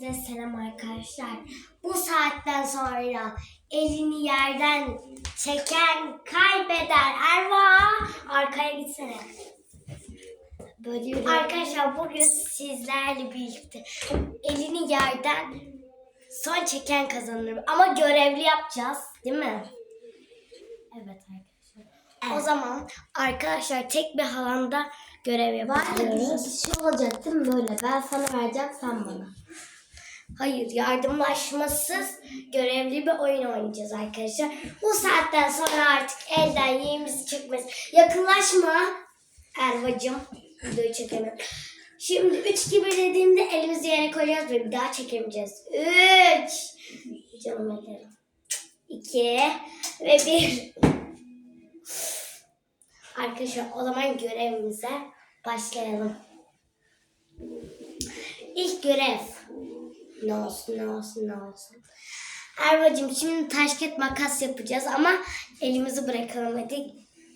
Hepinize selam arkadaşlar. Bu saatten sonra elini yerden çeken kaybeder. Erva arkaya gitsene. Böyle Arkadaşlar bugün sizlerle birlikte elini yerden son çeken kazanır. Ama görevli yapacağız değil mi? Evet arkadaşlar. O zaman arkadaşlar tek bir alanda görev Var ya yapıyoruz. bir şey olacak değil mi böyle? Ben sana vereceğim sen bana. Hayır yardımlaşmasız görevli bir oyun oynayacağız arkadaşlar. Bu saatten sonra artık elden yeğimizi çekmez. Yakınlaşma Ervacım. Videoyu çekemiyorum. Şimdi 3 gibi dediğimde elimizi yere koyacağız ve bir daha çekemeyeceğiz. 3 Canım ellerim. 2 ve 1 Arkadaşlar o zaman görevimize başlayalım. İlk görev. Ne olsun ne olsun ne olsun. Ervacığım şimdi taş kağıt makas yapacağız ama elimizi bırakalım hadi.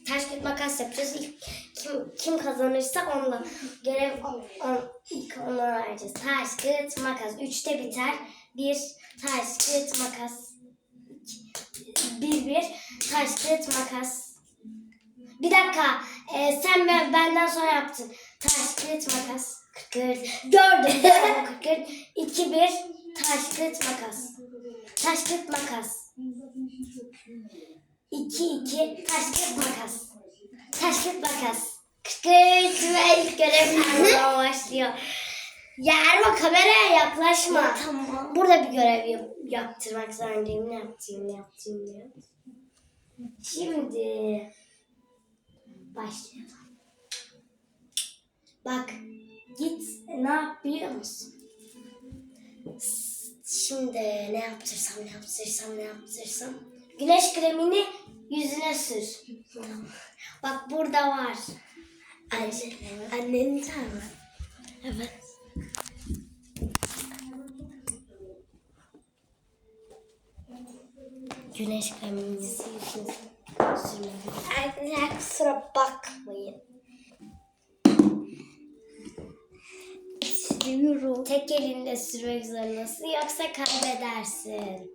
Taş kağıt makas yapacağız. İlk kim, kim kazanırsa onunla görev on, on, ilk ona vereceğiz. Taş kağıt makas. Üçte biter. Bir taş kağıt makas. İki, Bir bir taş kağıt makas. Bir dakika. Ee, sen ben, benden sonra yaptın. Taş kağıt makas. 44. Gördüm. gördüm, 44. 2 1 taş kağıt makas. Taş kağıt makas. 2 2 taş kağıt makas. Taş kağıt makas. 44 ve ilk görev başlıyor. Ya Erdoğan kameraya yaklaşma. Tamam. Burada bir görev yap- yaptırmak zorundayım. Ne yapayım, ne yapayım diyor. Şimdi başlayalım. Bak git ne yap musun? Şimdi ne yaptırsam ne yaptırsam ne yaptırsam. Güneş kremini yüzüne sür. Bak burada var. Anne, anneni çağırma. Evet. Güneş kreminizi yüzünüze sürmeliyiz. Arkadaşlar kusura bakmayın. Seviyorum. Tek elinde sürmek zorundasın yoksa kaybedersin.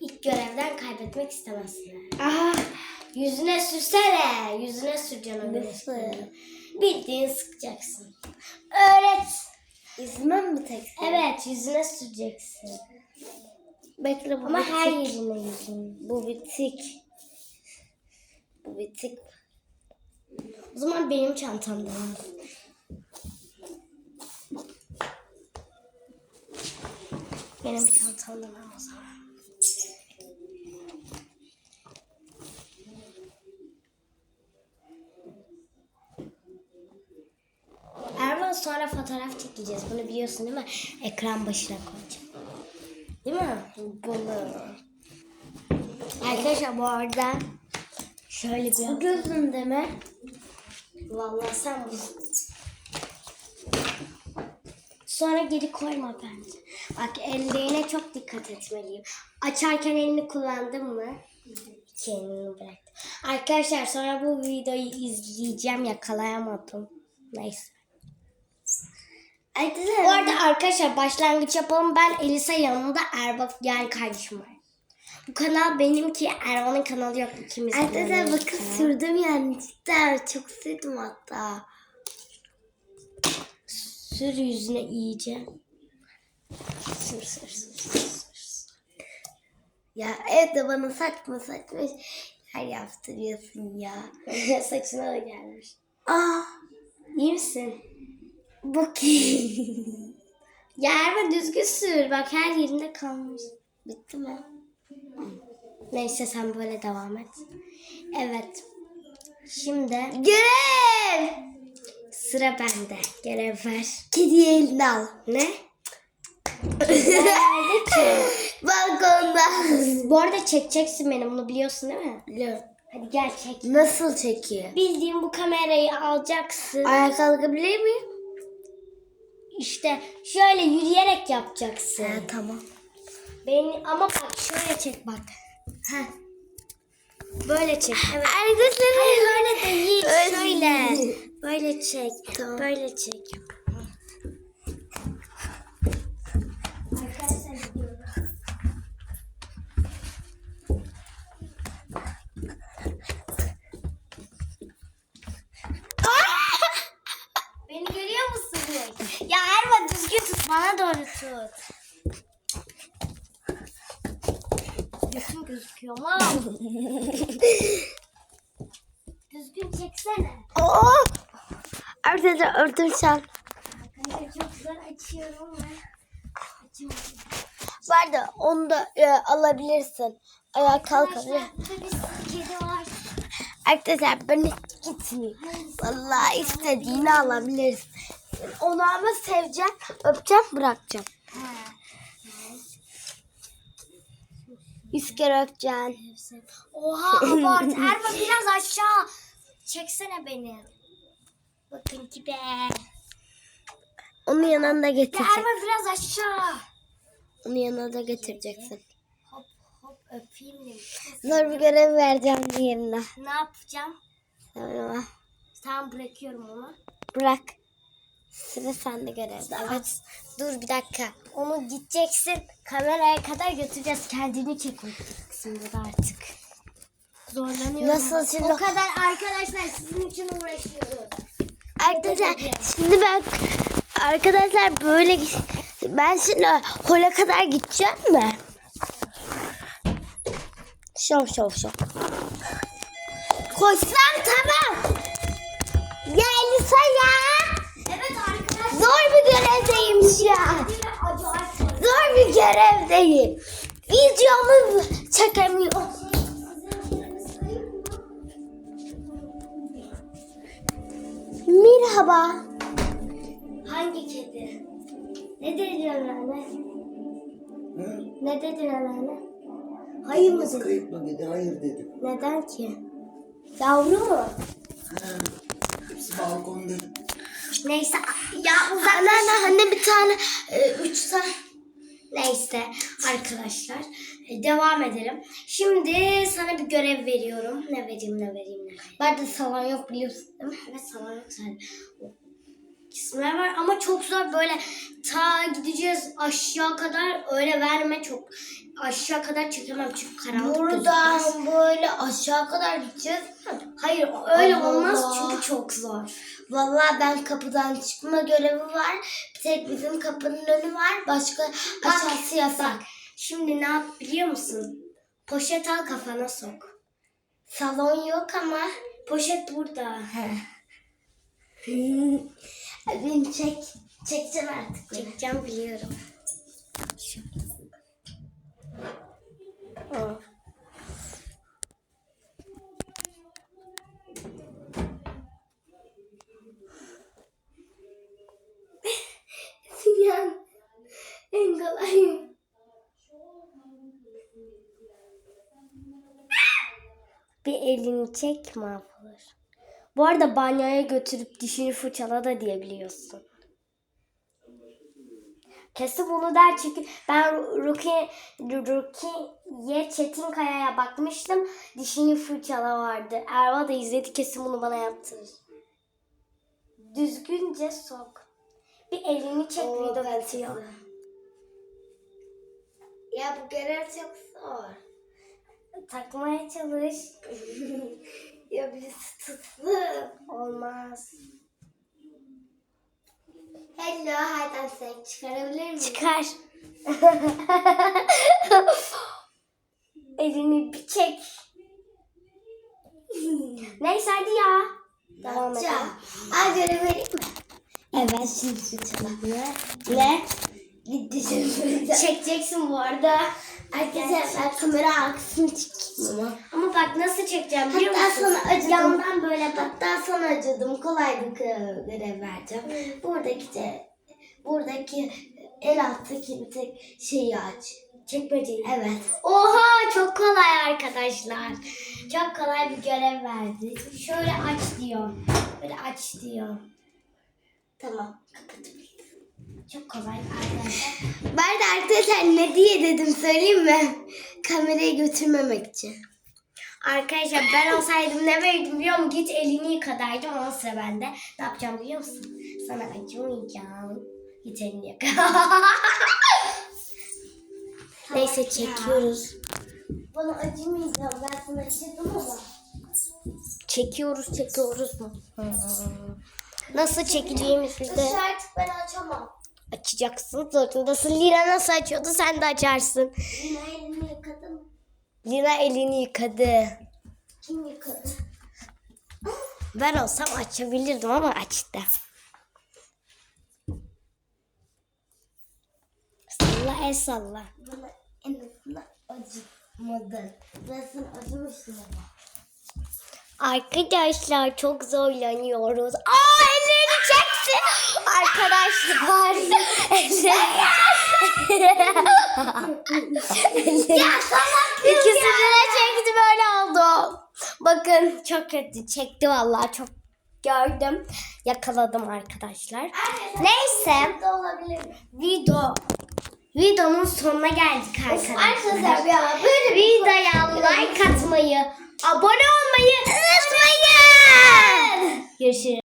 İlk görevden kaybetmek istemezsin. Aha. Yüzüne sürsene. Yüzüne sür canım güneş Nasıl? Bildiğin sıkacaksın. Öğret. İzmem mi tek? Evet yüzüne süreceksin. Bekle bu Ama bitik. her yerine yüzün. Bu bitik. Bu bitik. O zaman benim çantamdan al. Benim çantamdan al o zaman. Erman sonra fotoğraf çekeceğiz. Bunu biliyorsun değil mi? Ekran başına koyacağım. Değil mi? Bunu. Arkadaşlar bu arada şöyle bir... Bu gözünde mi? Vallahi sen bunu. Sonra geri koyma bence. Bak ellerine çok dikkat etmeliyim. Açarken elini kullandın mı? Kendini bıraktım. Arkadaşlar sonra bu videoyu izleyeceğim yakalayamadım. Neyse. Bu arada arkadaşlar başlangıç yapalım. Ben Elisa yanında Erbak yani kardeşim var. Bu kanal benimki Ervan'ın kanalı yok. İkimiz Arkadaşlar bakın sürdüm yani cidden çok sürdüm hatta. Sür yüzüne iyice. Sür sür sür sür. sür. Ya evde bana saçma saçma şeyler yaptırıyorsun ya. Saçına da gelmiş. Aa İyi misin? Ya Erva düzgün sür. Bak her yerinde kalmış. Bitti mi? Neyse sen böyle devam et. Evet. Şimdi Görev! sıra bende. Görev ver. Kediyi eline al. Ne? Balkonda. Bu arada çekeceksin beni bunu biliyorsun değil mi? Biliyorum. Hadi gel çek. Nasıl çekiyor? Bildiğin bu kamerayı alacaksın. Ayağa kalkabilir miyim? İşte şöyle yürüyerek yapacaksın. Ha, tamam. Beni ama bak şöyle çek bak. Heh. Böyle çek. Ah, evet. Arkadaşlar Hayır öyle değil. Şöyle. Böyle çek. Tamam. Böyle çek. Beni görüyor musun? Ya Erva düzgün tut. Bana doğru tut. Gözüküyor ama. düzgün çeksene. Oo! Arkadaşlar ördüm an. Arkadaşlar çok güzel açıyorum ben. Açamadım. Var da onu da e, alabilirsin. Ayağa kalkabilir. Arkadaşlar burada bir kedi var. Arkadaşlar ben hiç gitmeyeyim. Vallahi istediğini alabilirsin. Onu ama seveceğim, öpeceğim, bırakacağım. Ha. Yüz kere öpeceksin. Oha abart. Erva biraz aşağı. Çeksene beni. Bakın ki be. Onun yanına da Ya getireceksin. Erva biraz aşağı. Onun yanına da getireceksin. Hop hop öpeyim de. Zor bir görev vereceğim diğerine. Ne yapacağım? Tamam. Tamam bırakıyorum onu. Bırak. Sıra sende görevde. Evet. Dur bir dakika. Onu gideceksin. Kameraya kadar götüreceğiz. Kendini çek şimdi de artık. Zorlanıyorum. Nasıl şimdi? O kadar arkadaşlar sizin için uğraşıyoruz. Arkadaşlar şimdi ben arkadaşlar böyle ben şimdi hola kadar gideceğim mi? Şov şov şov. Koşsam tamam. Ya Elisa ya. Evet arkadaşlar. Zor bir Acayip. Zor bir görevdeyim. Videomu çekemiyorum. Merhaba. Hangi kedi? Ne dedin anneanne? Ne dedin anneanne? Hayır mı dedin? Kayıp mı dedi? Hayır dedim. Neden ki? Yavru mu? Ha, hepsi balkonda. Neyse ya uzaklaş. Anneanne anne bir tane e, üç tane. Neyse arkadaşlar e, devam edelim. Şimdi sana bir görev veriyorum. Ne vereyim ne vereyim ne vereyim. Bende salon yok biliyorsun değil mi? Evet sana yok sen. İsimler var ama çok zor böyle ta gideceğiz aşağı kadar öyle verme çok aşağı kadar çekemem çünkü karanlık gözükmez. Buradan böyle aşağı kadar gideceğiz. Hayır öyle Allah olmaz Allah. çünkü çok zor. Vallahi ben kapıdan çıkma görevi var. Bir tek bizim kapının önü var. Başka aşağısı yasak. Bak şimdi ne yap biliyor musun? Poşet al kafana sok. Salon yok ama. Poşet burada. Beni çek. Çekeceğim artık. Çekeceğim biliyorum. Aa. Sinan. En kolay. Bir elini çek mahvolur. Bu arada banyoya götürüp dişini fırçala da diyebiliyorsun. Kesin bunu der çünkü ben Rukiye, Rukiye Çetinkaya'ya bakmıştım. Dişini fırçala vardı. Erva da izledi kesin bunu bana yaptırır. Düzgünce sok. Bir elini çek Oo, video bitiyor. Ya bu görev çok zor. Takmaya çalış. ya birisi tutsun. Olmaz. Hello haydan sen çıkarabilir miyim? Çıkar. Elini bir çek. Neyse hadi ya. Devam edelim. Aa görev vereyim mi? Evet şimdi fırçalamaya. Ve şimdi. Çekeceksin bu arada. Arkadaşlar ben kamera arkasını çekeyim ama. Ama bak nasıl çekeceğim biliyor Hatta musun? sana acıdım. Yandan böyle bak. Hatta sana acıdım. Kolay bir görev vereceğim. Buradaki de, buradaki el alttaki bir tek şeyi aç. Çekmeceyi. Evet. Oha çok kolay arkadaşlar. Çok kolay bir görev verdi. Şöyle aç diyor. Böyle aç diyor. Tamam. Kapatıp. Çok kolay arkadaşlar. Ben de arkadaşlar ne diye dedim söyleyeyim mi? Kamerayı götürmemek için. Arkadaşlar ben olsaydım ne verirdim biliyor musun? Git elini yıka derdim ama sıra bende. Ne yapacağım biliyor musun? Sana acımayacağım. Git elini yıka. Neyse çekiyoruz. Bana acımayacağım. Ben sana acıdım ama. Çekiyoruz çekiyoruz mu? Nasıl çekeceğimizi de Işığı artık ben açamam. Açacaksın zorundasın. Lina nasıl açıyordu sen de açarsın. Yine elini yıkadım. Lina elini yıkadı. Kim yıkadı? Ben olsam açabilirdim ama açtı. Salla el salla. Bana en azından acımadı. Nasıl acımışsın ama. Arkadaşlar çok zorlanıyoruz. Aa ellerini çekti. Arkadaşlar. İkisini de çekti böyle oldu. Bakın çok kötü çekti vallahi çok gördüm. Yakaladım arkadaşlar. Neyse video videonun sonuna geldik arkadaşlar. Arkadaşlar ya böyle Videoya like atmayı, abone olmayı unutmayın. Görüşürüz.